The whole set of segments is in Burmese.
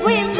为。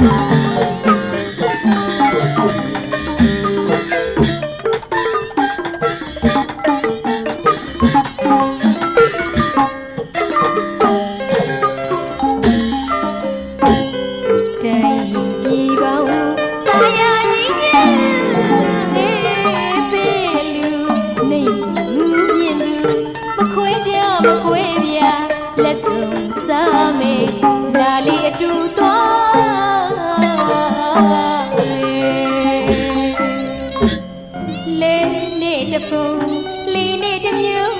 Mm-hmm. နဲ့တပုံလေးနဲ့တမျိုး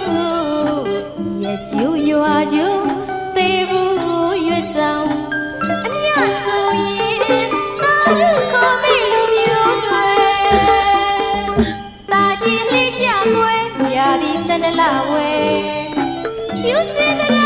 ရကျူရွာကျူသေးဘူးရွယ်ဆောင်အမြဆိုရင်သာရုခေါ်မိလူမျိုးတွေตาကြီးလေးကြွယ်မြာဒီစနလာဝဲဖြူစင်တဲ့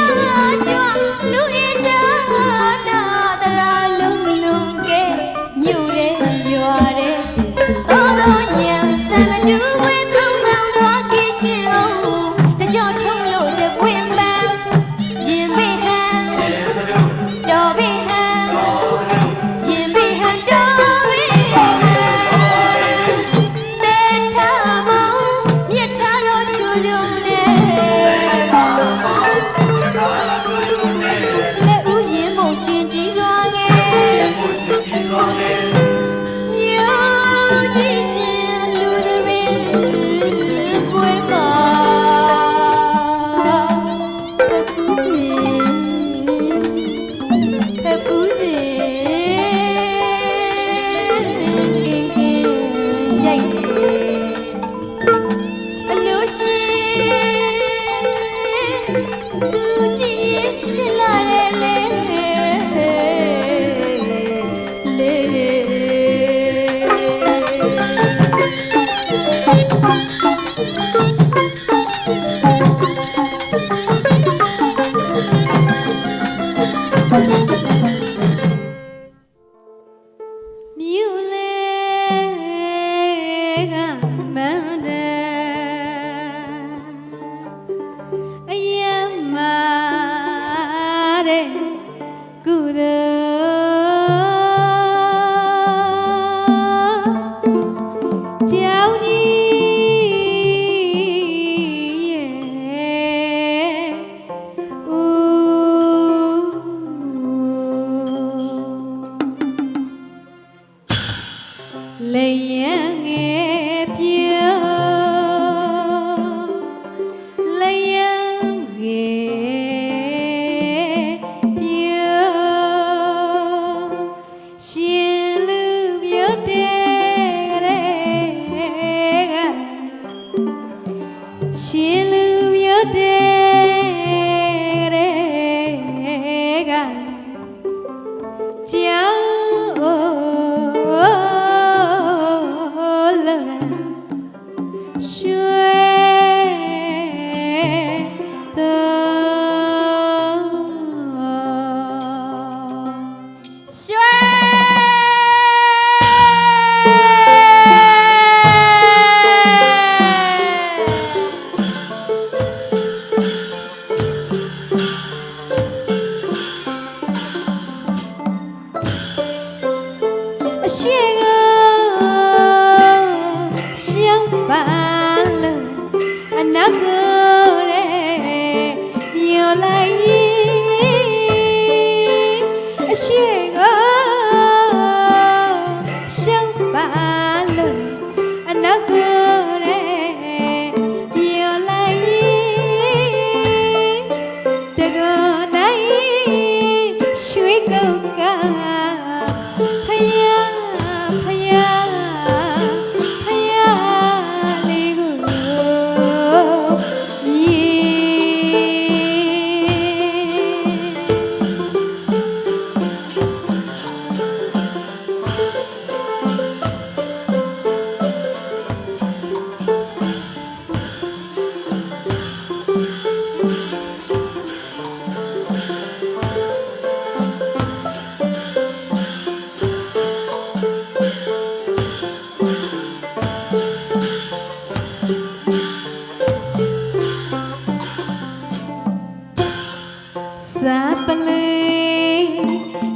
စာပလေး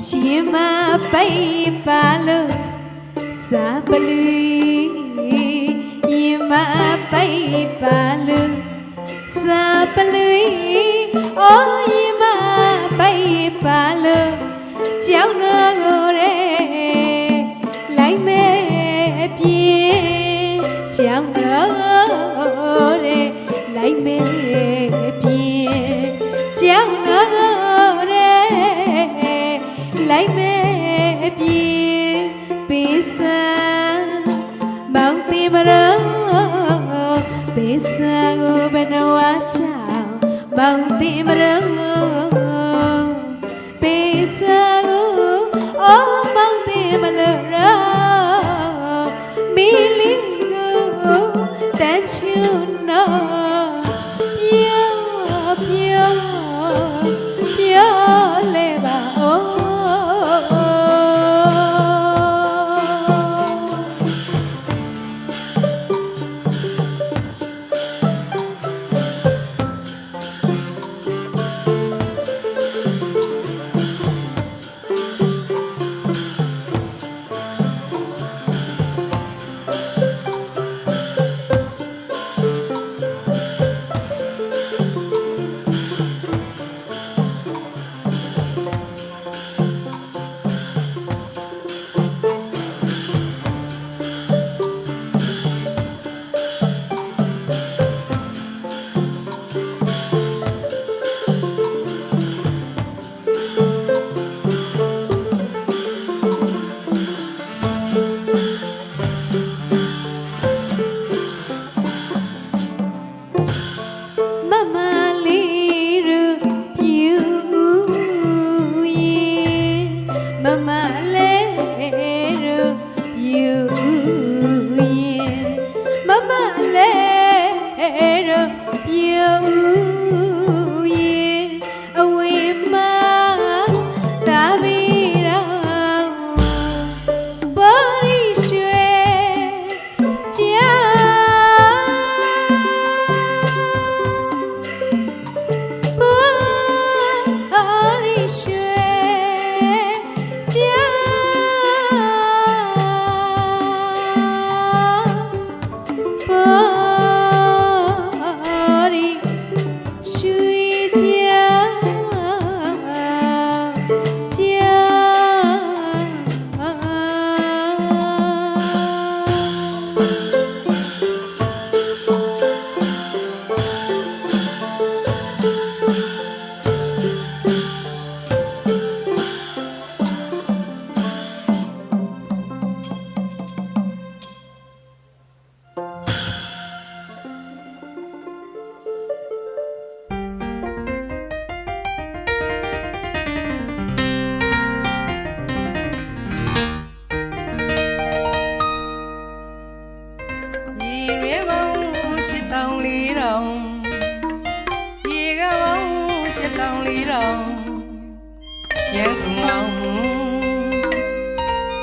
ရှင်မပိ တောင်ရေကပေါင်းရှစ်တောင်လေးတောင်ရန်ကုန်အောင်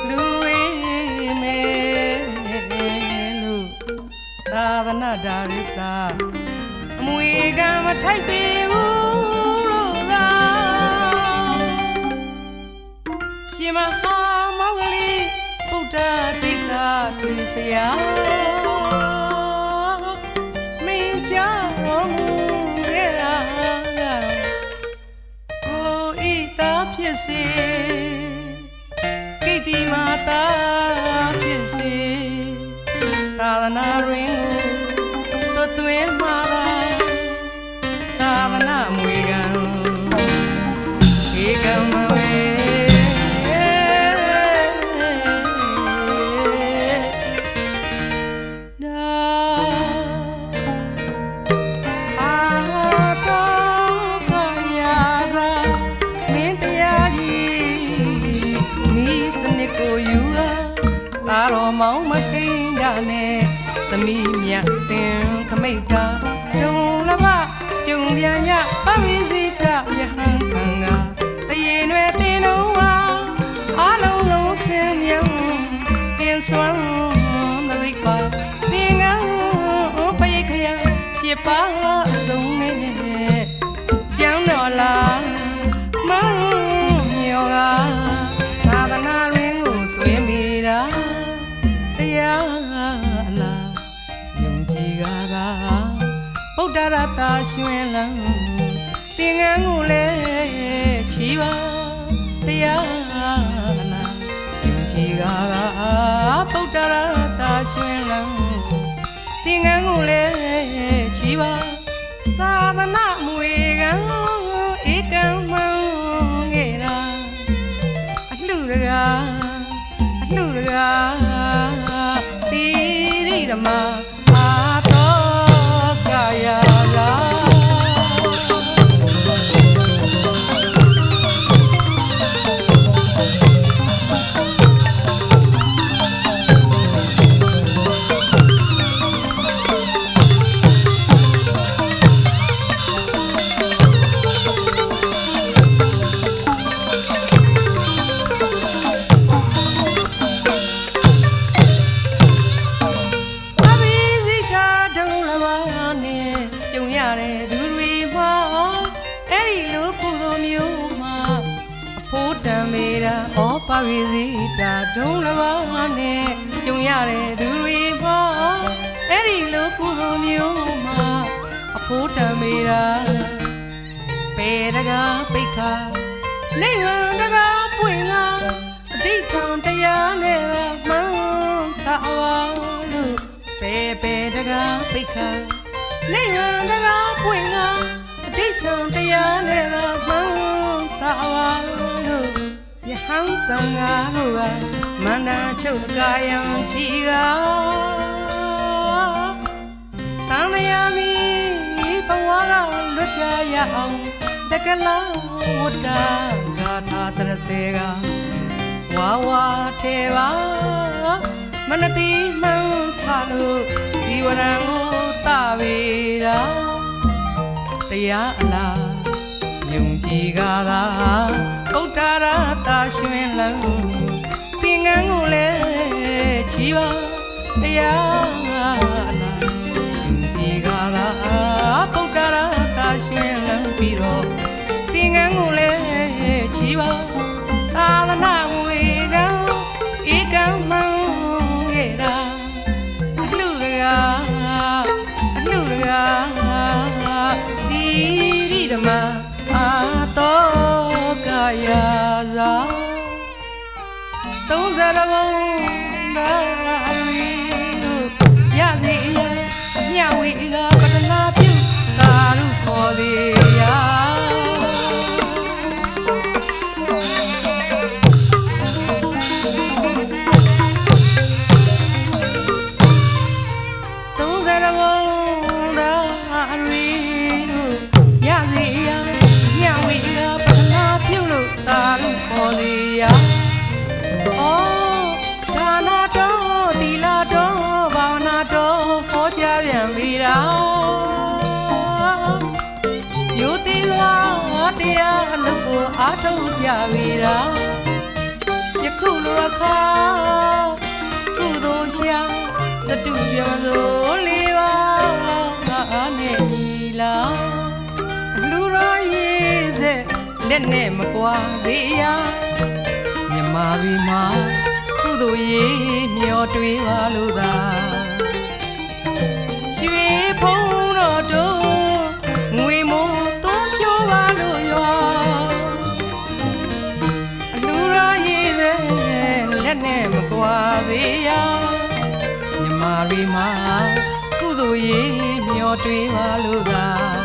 လူဝေးမဲလူသာသနာဒါရစာအမွေကမထိုက်ပေဘူးလို့သာရှင်မဟာမောင်ကလေးဗုဒ္ဓတိတာသူဆရာ ဖြစ်စေကိတ္တိမာသားဖြစ်စေသာသနာရင်းကိုသွတ်သွင်းမှာသာသာသနာမွေကံ မောင်းမခိန်တာနဲ့သမီးမြတ်တင်ခမိတ်တာဒုံလဘကျုံပြန်ရပဝိစိတယဟန်ခံကတရေရွယ်တင်တော့ဟာအလုံးလုံးစင်မြတ်တင်စွမ်းသဝိပါတင်ငန်းပရိခယရှစ်ပါး ဗုဒ္ဓရတရွှင်လန်းသင်္ကန်းကိုလည်းချီပါတရားလားယုံကြည်ကားသာဗုဒ္ဓရတရွှင်လန်းသင်္ကန်းကိုလည်းချီပါသာသနာမွေကံဧကံမံငေရာအလှတကားအလှတကားတိရိဓမ္မ ဖို့တံမေတာပေတကားပိတ်ခါနေဝံတကားပွင့်လာအတိတ်ထောင်တရားနဲ့မှန်းစာဝါလို့ပေပေတကားပိတ်ခါနေဟန်တကားပွင့်လာအတိတ်ချံတရားနဲ့ကမှန်းစာဝါလို့ယဟန်တန်ဃာတို့ကမန္တချုပ်ကာယံချီကတန်လျာမီ ဘဝကလွတ်ကြရအောင်တကလာဝတ္တဂါထာတရစေကဝါဝါထေပါမနတိမှန်းဆလို့ဇီဝရံကိုတဝေရာတရားအလားယုံကြည်ကားသာဥဒ္ဒရာတာရွှင်လန်းသင်္ကန်းကိုလည်းချီပါတရားအလား ရာတာရွှင်လန်းပြီးတော့သင်္ကန်းကိုလည်းချီပါသာသနာမွေကံဧကံမံငေရာအလှတကားအလှတကားတိရိဓမ္မအာတောကာယသာသုံးစရဘုံဒါရီ စတုပြောစိုးလေးပါအားနဲ့ညီလာလူရောရေးစေလက်နဲ့မကွာစေရမြမရီမှာကုသိုလ်ရေးမျောတွေးပါလို့သာရွှေဖုံးတော်တို့ငွေမိုးသွန်းဖြိုးပါလို့ရောအလူရရေးတဲ့လက်နဲ့မကွာသေးရမြ မရီမှာကုသိုလ်ရေးမျောတွေးပါလို့သာ